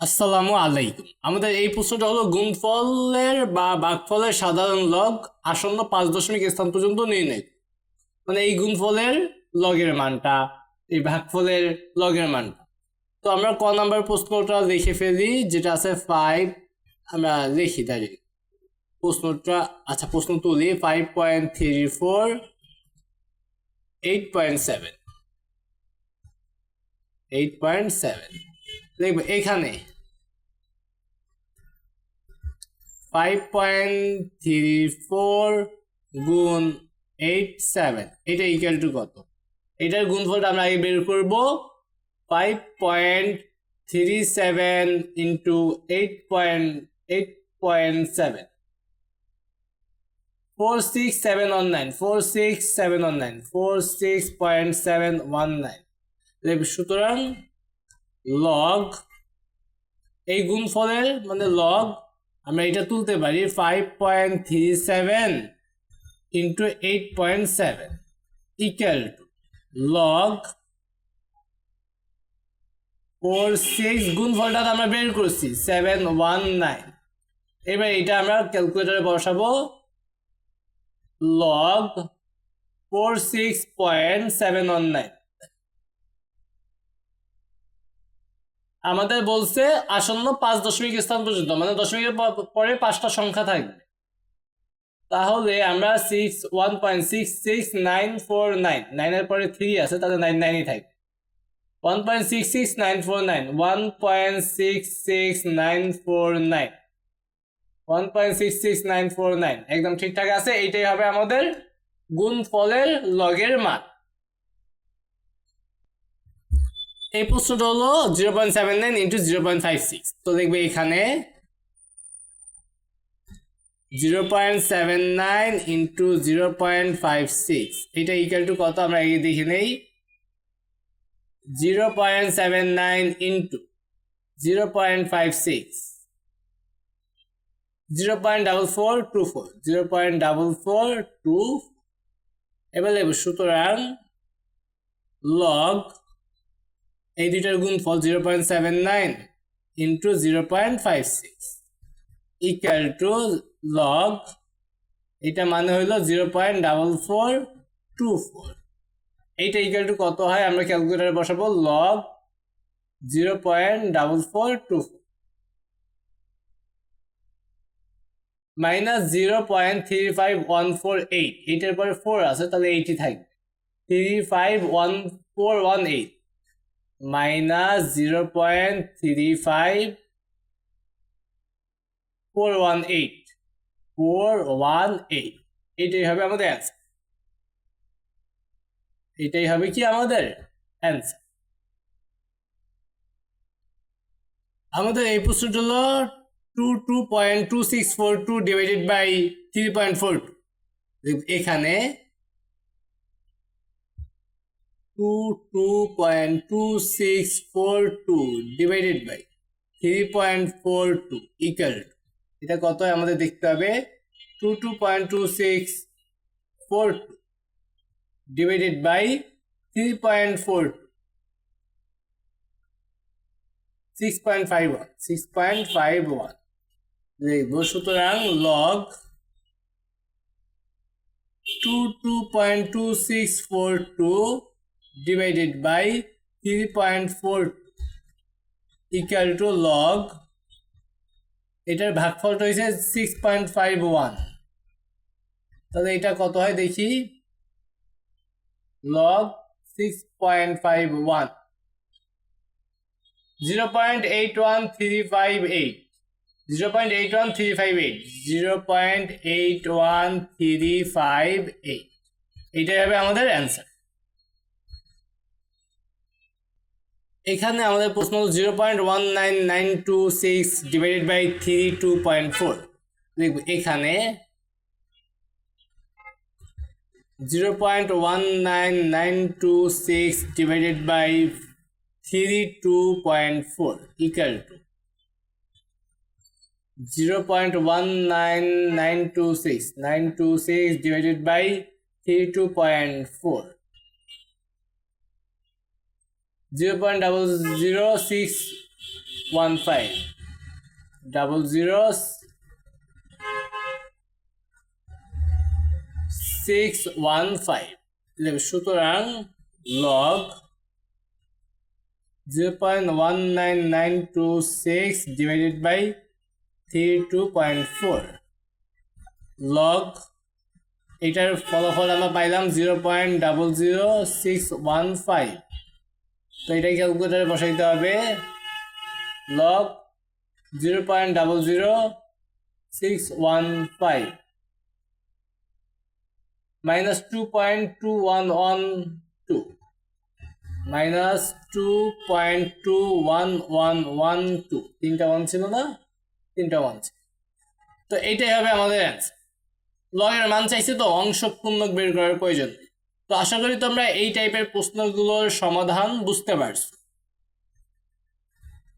আসসালামু আলাইকুম। আমাদের এই প্রশ্নটা হলো গুণফলের বা ভাগফলের সাধারণ লগ আসন্ন পাঁচ দশমিক স্থান পর্যন্ত নির্ণয়। মানে এই গুণফলের লগের মানটা, এই ভাগফলের লগের মানটা। তো আমরা ক নাম্বার প্রশ্নটা লিখে ফেলি, যেটা আছে ফাইভ আমরা লিখি, দাঁড়িয়ে। প্রশ্নটা আচ্ছা প্রশ্ন তুলি five point three four eight point seven eight point seven দেখবে, এখানে ফাইভ পয়েন্ট থ্রি ফোর গুণ এইট সেভেন এটা ইকুয়াল টু কত? এটার গুণফলটা আমরা আগে বের করব five point three seven into eight point eight point seven four six seven four six seven one nine four six point seven one nine সুতরাং লগ এই গুণফলের মানে লগ আমরা এটা তুলতে পারি five point three seven into eight point seven equal to log four six গুণফলটা তো আমরা বের করছি সেভেন ওয়ান নাইন এবার এটা আমরা ক্যালকুলেটারে বসাবো। Log four six point seven one nine আমাদের বলছে আসন্ন পাঁচ দশমিক স্থান পর্যন্ত মানে দশমিকের পরে পাঁচটা সংখ্যা থাকবে। তাহলে আমরা six one point six six nine four nine নাইনের পরে থ্রি আছে, তাহলে নাইন নাইনই থাকবে। One point six six nine four nine one point six six nine four nine one point six six nine four nine একদম ঠিকঠাক আছে, এইটাই হবে আমাদের গুণফলের লগের মান। এই প্রশ্নটা হলো zero point seven nine into zero point five six তো দেখবে এখানে zero point seven nine into zero point five six এটা ইকুয়াল টু কত? আমরা এগিয়ে দেখে নেই। Zero point seven nine into zero point five six zero point double four two four zero point double four two এবার দেখব সুতরাং log এই দুইটার গুণফল zero point seven nine into zero point five six equal to log এটা মানে হইল zero point double four two four এইটা ইকুয়াল টু কত হয়? আমরা ক্যালকুলেটারে বসাবো log zero point double four two four minus zero point three five one four eight এইটের পরে ফোর আছে, তাহলে এইটই থাকবে। Three five one four one eight minus zero point three five four one eight four one eight এটাই হবে আমাদের answer এটাই হবে কি আমাদের অ্যান্সার আমাদের এই প্রশ্নটা হলো two two point two six four two divided by three point four two এখানে to 2.2642 divided by 3.42 equal to এটা কত আমাদের দেখতে হবে 22.2642 divided by 3.42 6.51 6.51 দেখব সুতরাং log 22.2642 divided by 3.4 equal to log, এটার ভাগফলটা হয়েছে সিক্স পয়েন্ট ফাইভ ওয়ান তাহলে এটা কত হয় দেখি? Log six point five one zero point eight one three five eight zero point eight one three five eight zero point eight one three five এটাই হবে আমাদের অ্যান্সার এখানে আমাদের প্রশ্ন হল zero point one nine nine two six divided by three two point four দেখব, এখানে zero point one nine nine two six divided by three two point four equal to zero point one nine nine two six nine two six divided by three two point four zero point double zero six one five double zero six one five সুতরাং log zero point one nine nine two six divided by three two point four log এটার ফলাফল আমরা পাইলাম zero point double zero six one five তো এটাই ক্যালকুলেটারে বসাইতে হবে। Log zero point double zero six one five minus two point two one one two minus two point two one one one two তিনটা ওয়ান ছিল না? তিনটা one ছিল। তো এইটাই হবে আমাদের অ্যান্সার লগের মান চাইছে তো অংশ পূর্ণক বের করার প্রয়োজন নেই। তো আশা করি তোমরা এই টাইপের প্রশ্নগুলোর সমাধান বুঝতে পারছ।